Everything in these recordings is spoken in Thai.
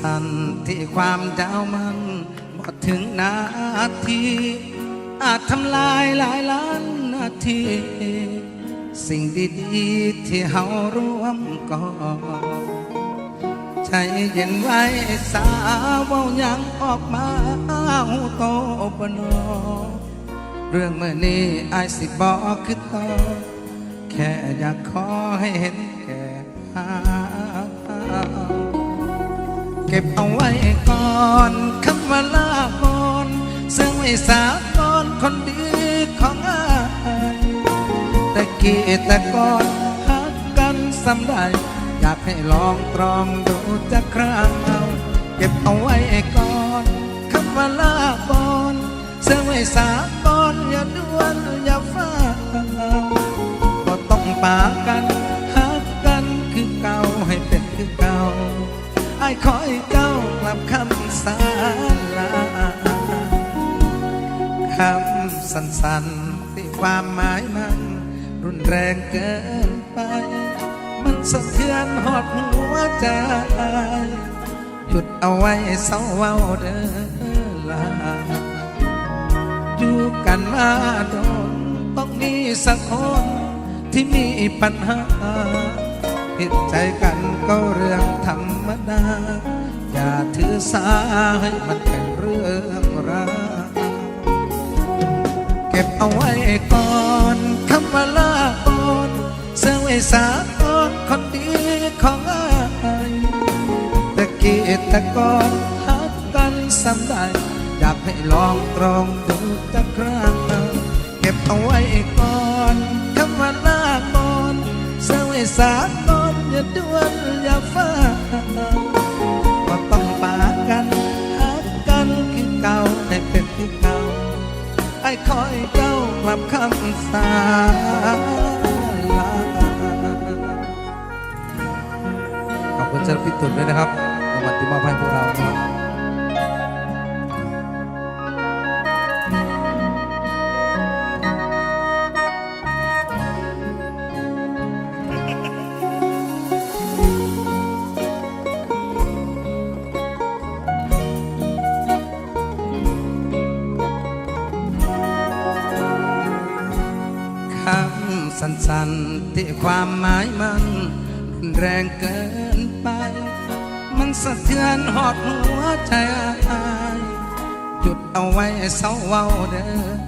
สั้นที่ความยาวมันบ่ถึงนาที อาจทำลายหลายล้านนาที สิ่งดีๆที่เฮาร่วมก่อใจเย็นไว้สาวเว้ายังออกมาหูโตบนอเรื่องเมื่อนี้อายสิบอกคือต่อแค่อยากขอให้เห็นแก่ภา ก็บเอาไว้ก่อนคำว่าลาก่อนซึ่งไว้สาก่อนคนดีของอายแต่กี้แต่ก่อนหักกันสำได้อยากให้ลองตรองดูจะคราวเก็บเอาไว้ก่อนคำว่าลาก่อนซึ่งไว้สาก่อนอย่าด่วนอย่าฟ้าก็ต้องปากันหักกันคือเก่าให้เป็นคือเก่า ไอ้คอยเจ้ากลับคำสาลาคำสั้นๆที่ความหมายมัน รุนแรงเกินไป มันสะเทือนหอดหัวใจ หยุดเอาไว้เศร้าเว้าเด้อลาอยู่กันมาโดนต้องมีสักคนที่มีปัญหา ผิดใจกันก็เรื่องธรรมดา อย่าถือสาให้มันเป็นเรื่องราวเก็บเอาไว้ก่อนคำว่าลาก่อนเสื่อไว้สาก่อนคนดีของอายตะกี้ตะกอนหักกันซ้ำได้อยากให้ลองตรองดูจักครั้งเก็บเอาไว้ก่อนคำว่าลาก่อนเสื่อไว้สาก่อน อย่าด่วนอย่าฟ้าว่าต้องปากันหากกันคือเก่าแต่เป็นที่เก่าไอ้คอยเจ้ากลับคำสาลาขอบคุณเจ้าพี่ตุ่นด้วยนะครับรางวัลที่มอบให้พวกเรานะครับ สั้นๆที่ความหมายมันรุนแรงเกินไป มันสะเทือนหอดหัวใจอายหยุดเอาไว้เศร้าเว้าเด้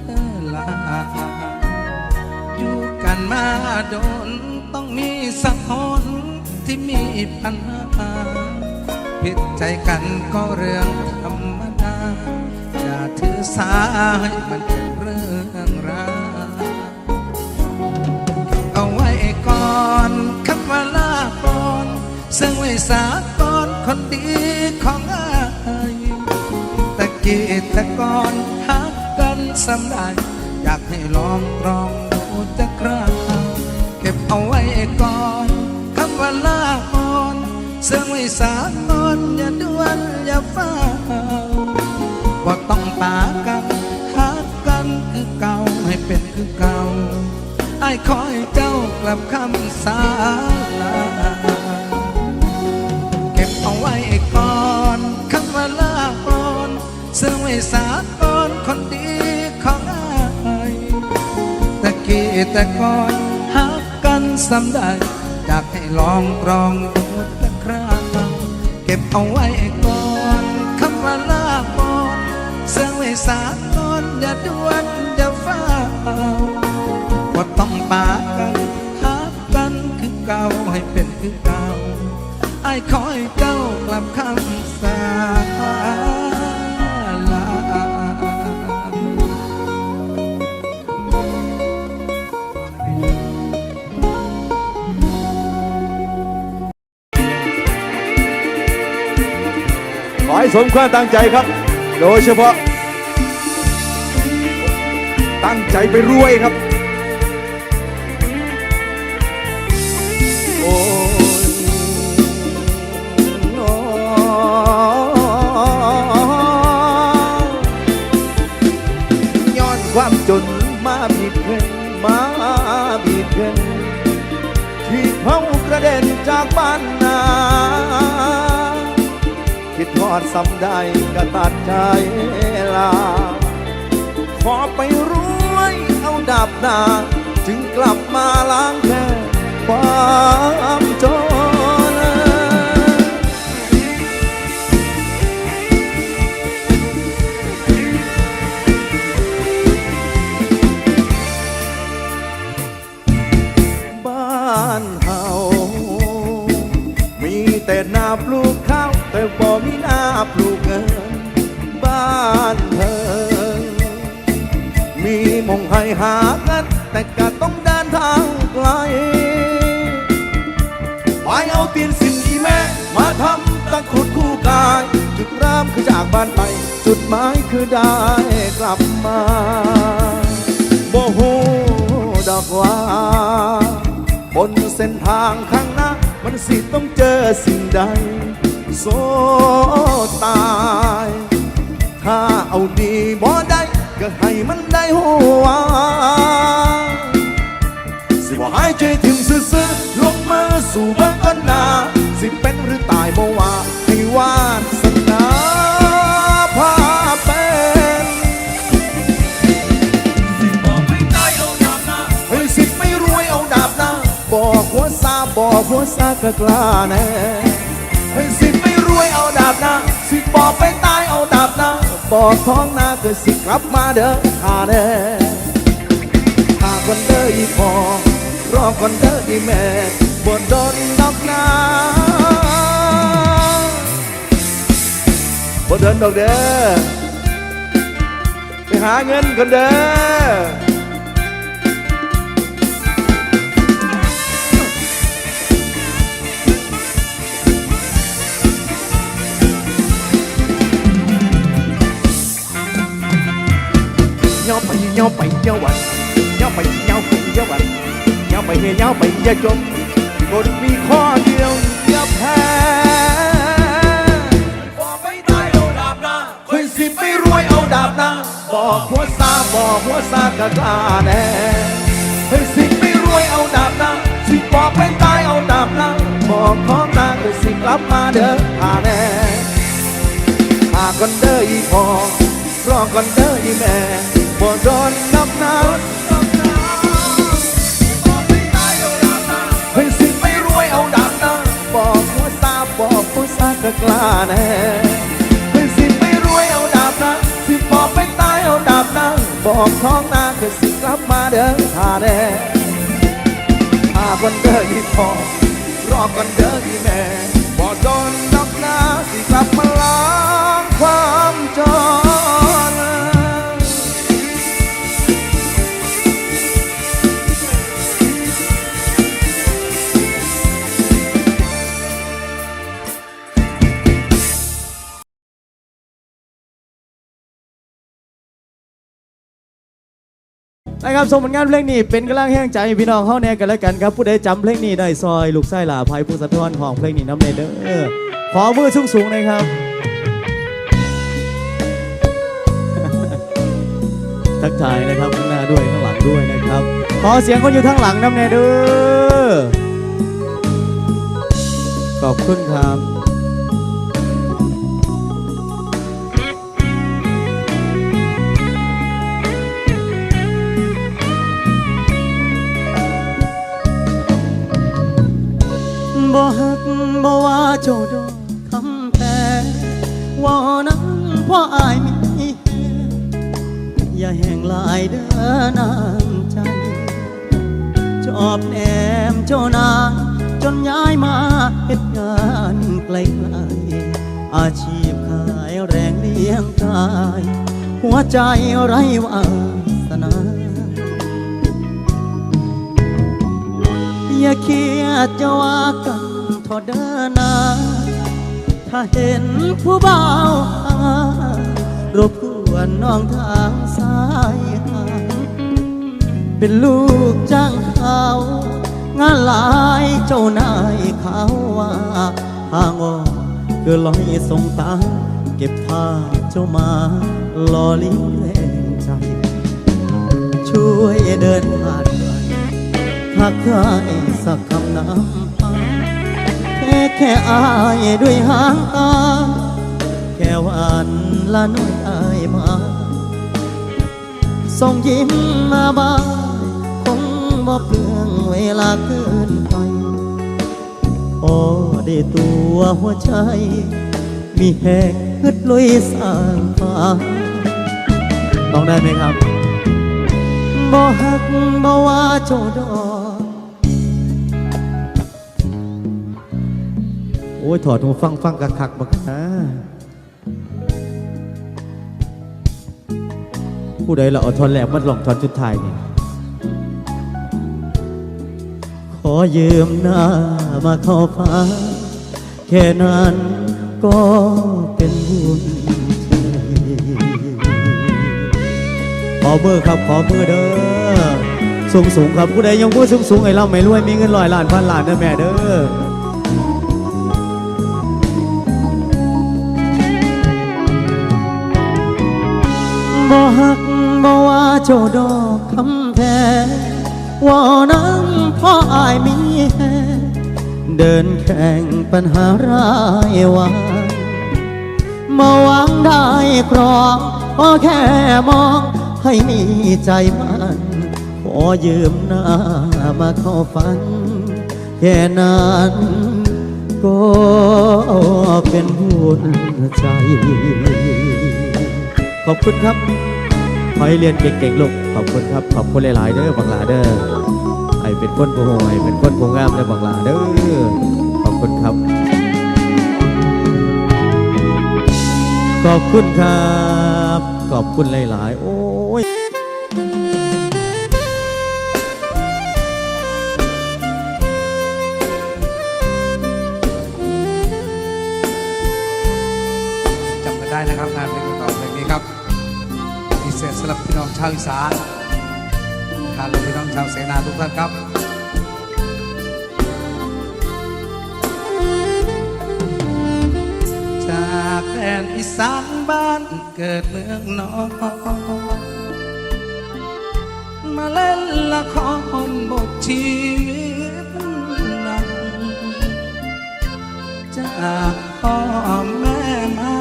อลาอยู่กันมาโดนต้องมีสักคนที่มีปัญหาผิดใจกันก็เรื่องธรรมดา อย่าถือสาให้มันเป็นเรื่องราว ก่อนคำว่าลาก่อนซึ่งไว้สาก่อนคนดีของอายตะกี้ตะก่อนหักกันสำได้อยากให้ลองตรองดูจะคราเก็บเอาไว้ก่อนคำว่าลาก่อนซึ่งไว้สาก่อน ไอ้คอยเจ้ากลับคำสาลาเก็บเอาไว้ก่อนคำว่าลาก่อนเสื่อไว้สาก่อนคนดีของอายตะกี้แต่ก่อนหักกันสำได้อยากให้ลองตรองดูตะคราเก็บเอาไว้ก่อนคำว่าลาก่อนเสื่อไว้สาก่อนอย่าด่วนอย่าฟ้า วว่าต้องปากันหากันคือเก่าให้เป็นคือเก่าไอ้คอยเจ้ากลับคำสาลาขอให้สมความตั้งใจครับ โดยเฉพาะ ตั้งใจไปรวยครับ เพ่นมาบีบเพ่นที่เขากระเด็นจากบ้านนาคิดทอดสำได้ก็ตัดใจลา ขอไปรวยเอาดาบนา จึงกลับมาล้างแค้นความจน บนเส้นทางข้างหน้า มันสิต้องเจอสิ่งใด โซตาย ถ้าเอาดีบ่ได้ก็ให้มันได้หัวสิว่าหายใจถึงซื่อๆลงมาสู่เบื้องต้นหน้าสิเป็นหรือตายบ่ว่าให้วาส บอกหัวซาบอกหัวซาก็กล้าแน่เฮ้สิไม่รวยเอาดาบน้าสิบอกไปตายเอาดาบน้าบอกท้องน้าก็สิกลับมาเด้อหาแน่ถ้าคนเด้ออีพอรอคนเด้ออีแม่บนโดนดอกนาบนเดินดอกเด้อไปหาเงินกันเด้อ ไป nhau ไป nhau วัน nhau ไป nhau ไป nhau วัน nhau ไป nhau ไปอย่าจมกฎมีข้อเดียวอย่าแพ้บอกไม่ได้เอาดาบหน้าเคยสิไม่รวยเอาดาบหน้าบอกหัวซาบอกหัวซากะกาแน่เคยสิไม่รวยเอาดาบหน้าสิบอกไปตายเอาดาบหน้าบอกของนางก็สิกลับมาเด้อหาแน่หาก่อนเด้ออีพอรอก่อนเด้ออีแม่ บ่โดนนับน้ำเฮ้ยสิไม่รวยเอาดาบนะบอกหัวซาบอกหัวซากกล้าแน่เฮ้ยสิไม่รวยเอาดาบนะสิบอกไปตายเอาดาบนะบอกท้องนาก็สิกลับมาเด้อหาแน่หาก่อนเด้ออีพอรอก่อนเด้ออีแม่บ่โดนนับนาสิกลับมาล้างความจน นะครับส่งผลงานเพลงนี้เป็นกำลังแห้งใจพี่น้องเข้าแน่กันแล้วกันครับผู้ใดจำเพลงนี้ได้ซอย ลูกไส้หลาภัยผู้สะท้อนของเพลงนี้น้ำเนเด้อขอมือสูงสูงน่อยครับทักทายนะครับข้างหน้าด้วยข้างหลังด้วยนะครับ ขอเสียงคนอยู่ข้างหลังน้ำเนเด้อขอบคุณครับ จดคำแพงว่านั้นพราะอายมีอย่าแห่งลายเด้อน้ำใจจอบแนมเจ้านางจนย้ายมาเหตุงานไกลๆอาชีพขายแรงเลี้ยงกาย หัวใจไร้วาสนาอย่าเครียดจะว่ากัน ทอเดินนา ถ้าเห็นผู้บ่าวหารบกวนน้องทางซ้ายหาเป็นลูกจ้างเขา งานหลายเจ้านายเขาว่าทางออกคือลอยส่งตาเก็บผ้าเจ้ามาลอลี้งแรงใจ ช่วยเดินผ่านไปทักทายสักคำน้ำ แค่อายด้วยหางตา แค่วันละน่อยอายมา ส่งยิ้มมาบ้างคงบ่เปลืองเวลาเกินไปโอ้ได้ตัวหัวใจ มีแหกฮึดลุยสร้างฟ้าต้องได้ไหมครับบ่หักบ่ว่าโจดอ อ้ยถอดหูฟังฟังกักคักบักนะผู้ใดเราเอาทอนแหลมมาลองทอนชุดไทายนี่ขอยืมหน้ามาเข้าฟ้า แค่นั้นก็เป็นบุญขอเบอร์ครับขอเบอร์เด้อสูงสูงครับผู้ใดยังพูดสูงสูงไอ้เราไม่รวยมีเงินร้อยล้านพันล้านเด้อแม่เด้อ หักบ่ว่าโจดอกคำแท้ว่านั้นพ่ออายมีแฮเดินแข่งปัญหารายวันมาหวังได้ครองพอแค่มองให้มีใจมันขอยืมหน้ามาเข้าฝัน แค่นั้นก็เป็นบุญใจ ขอบคุณครับ ขอให้เรียนเก่งๆลูกขอบคุณครับ ขอบคุณหลายๆเด้อบังลาเด้อไอเป็นคนผู้โหยเป็นคนโงงามเด้อบังลาเด้อขอบคุณครับ ขอบคุณครับ ขอบคุณหลายๆโอ้ ชาวอีสานทานพี่น้องชาวเสนาทุกท่านครับจากแดนอีสานบ้านเกิดเมืองนอนมาเล่นละครบทชีวิตหนังจากพ่อแม่มา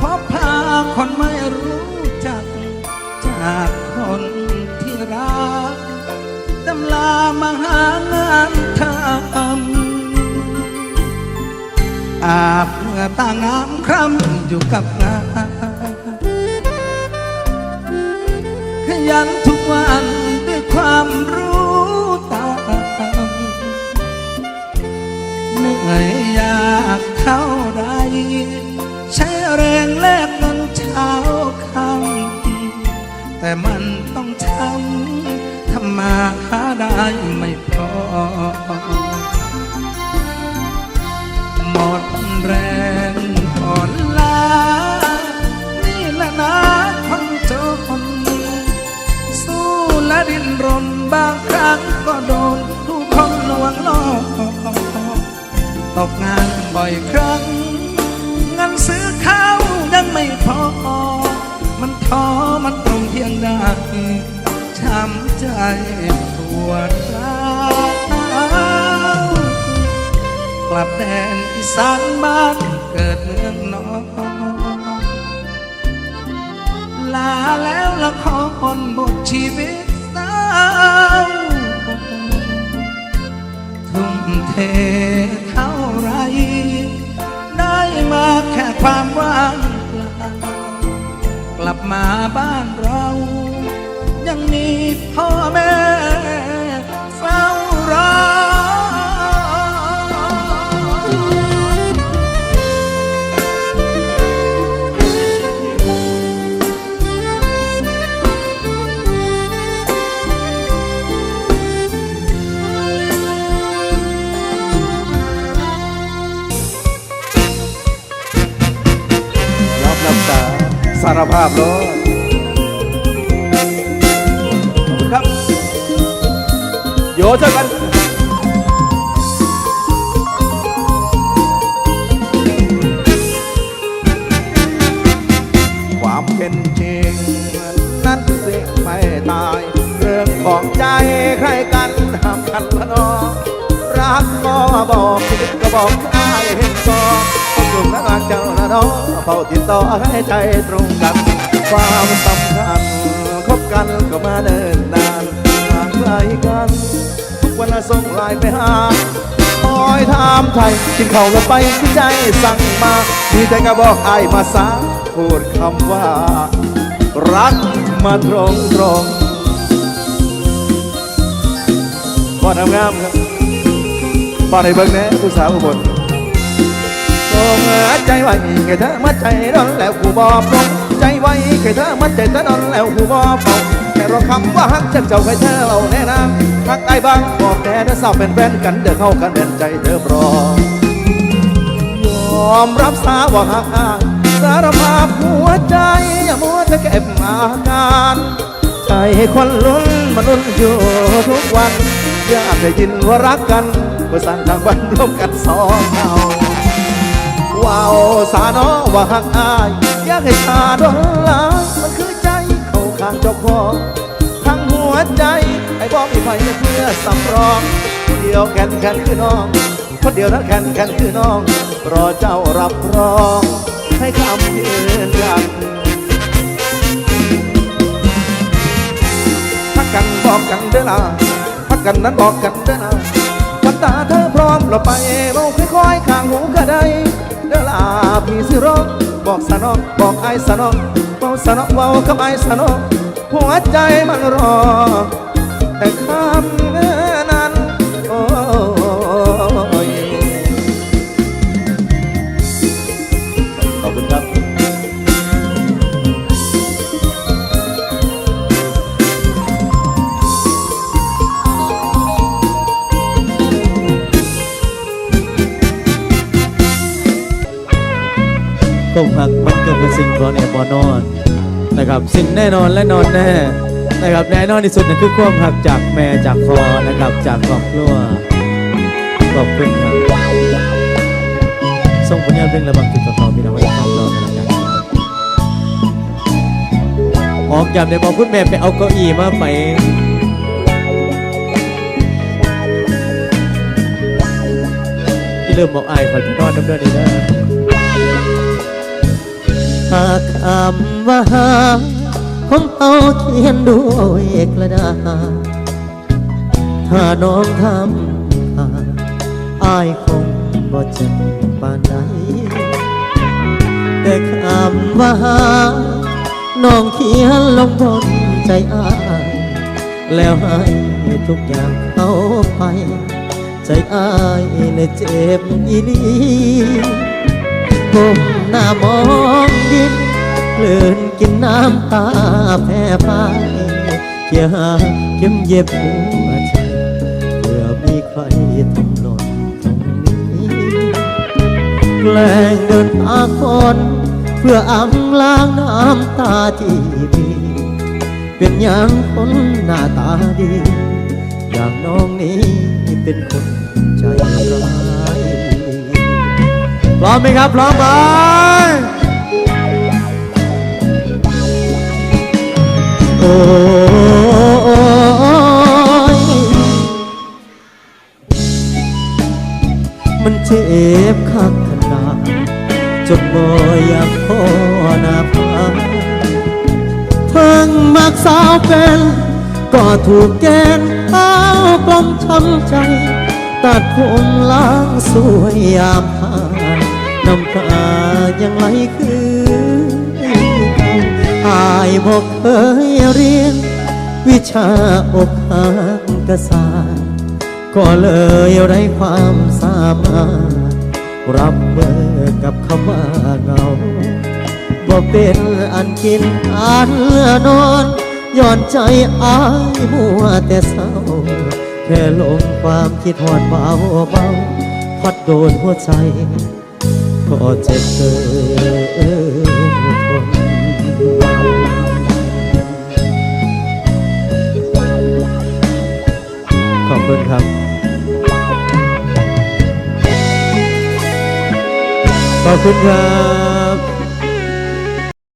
พบพาคนไม่รู้ากคนที่รักตำลามาหางานทำอาบเมื่อตางามคร่ำอยู่กับงานขยันทุกวัน มันต้องทำทำมาหาได้ไม่พอ หมดแรงอ่อนล้า นี่แหละนะคนจนสู้และดิ้นรนบางครั้งก็โดนทุกคนลวงล่อตกงานบ่อยครั้งเงินซื้อข้าวยังไม่พอ ยงใดช้ำใจปวดร้าวกลับแดนอีสานบ้านเกิดเมืองนอนลาแล้วละขอครบทชีวิตสาวทุ่มเทเท่าไร ได้มาแค่ความว่าง มาบ้านเรา ยังมีพ่อแม่ ภาพเลยขอบคุณครับ โยเจอกันความเป็นจริงนั้นสิไม่ตาย เรื่องของใจใครกันห้ามกันละนอรักก็บอกผิดก็บอกได้เห็นสอง กลุ่มรักเจ้านะน้องเฝ้าติดต่อให้ใจตรงกัน ความสำคัญคบกันก็มาเดินนานห่างไกลกัน ทุกวันส่งไลน์ไปหาคอยถามไทยกินข้าวกันไปที่ใจสั่งมา มีใจก็บอกไอ้ายมาสาพูดคำว่า รักมาตรงตรงๆก่อนทำงามครับป้อนให้เบิ่งแน่ผู้สาวอุบลโอ้เงอ ใจไว้แค่เธอมาใจร้อนแล้วกูบอกตรงใจไว้แค่เธอมาใจเธอร้อนแล้วกูบอกตรงแค่รอคำว่าฮักจากเจ้าให้เธอเอาแน่นาฮักไอ้บ้างบอกแน่เธอสาวเป็นแฟนกันเดี๋ยวเข้ากันเป็นใจเธอพรอยอมรับสาว่าหักอายสารภาพหัวใจอย่ามัวจะเก็บอาการใจคนลุ้นมันลุ้นอยู่ทุกวันอยากได้ยินว่ารักกันก็สั่งทางบ้านร่วมกันสองเอา ว้าวสาน้อว่าหักอาย อยากให้ชาดนลามันคือใจเข้าข้างเจ้าของทั้งหัวใจไอ้บอกมีไฟเพื่อสำรองคนเดียวแก่นแก่นคือน้องคนเดียวนั้นแค่นแค่นคือน้อง รอเจ้ารับรองให้คำยืนยันพักกันบอกกันเด้อล่ะพักกันนั้นบอกกันเด้อล่ะวันตาเธอพร้อมเราไปเบาค่อยๆข้างหูก็ได้ เด้อลาพี่สิร้องบอกสนองบอกไอ้สนองเบาสนองเบากับไอ้สนองหัวใจมันรอแต่คำ บอนอนนะครับสิ่งแน่นอนและนอนแน่นะครับแน่นอนที่สุดนั่นคือความหักจากแม่จากคอนะครับจากครอบครัวขอบคุณครับส่งผลงานเพลงระบังติดต่อพี่น้องไว้ฟังต่อกันแล้วกันครับออกจากในบอกคุณแม่ไปเอาเก้าอี้มาไปที่เริ่มบอกอายคอยพี่นอนน้ำเดือดนี่นะ หากคำว่าหาของเอาเขียนด้วยกระดาษถ้าน้องทำขาดอายคงบ่เจ็บปานใดแต่คำว่าหาน้องเขียนลงบนใจอายแล้วให้ทุกอย่างเขาไป ใจอายในเจ็บอีหลี ก้มหน้ามองดินกลืนกินน้ำตาแพ้พายเกี่าเข็มเย็บหัวใจเพื่อมีใครทำหล่นตรงนี้แกล้งเดินตากฝนเพื่ออำล้างน้ำตาที่มีเป็นอย่างคนหน้าตาดี อย่างน้องนี้เป็นคนใจร้าย พร้อมไหมครับ พร้อมไหมโอ้ยมันเจ็บคักขนาดจนบ่อยากพอหน้าพาเพิ่งมักสาวเป็นก็ถูกแกนเอากลมช้ำใจ ตัดผมล้างสวยยามพา น้ำตายังไหลคืออายบอกเคยเรียน วิชาอกหักกษาก็เลยไร้ความสามารถ รับมือกับคำว่าเงาบ่เป็นอันกินอันเลือนอนย้อนใจอายมัวแต่เศร้า แค่ลงความคิดหอดเบาเบาพัดโดนหัวใจ ก็เจ็บเกินทนขอบคุณครับ ขอบคุณครับ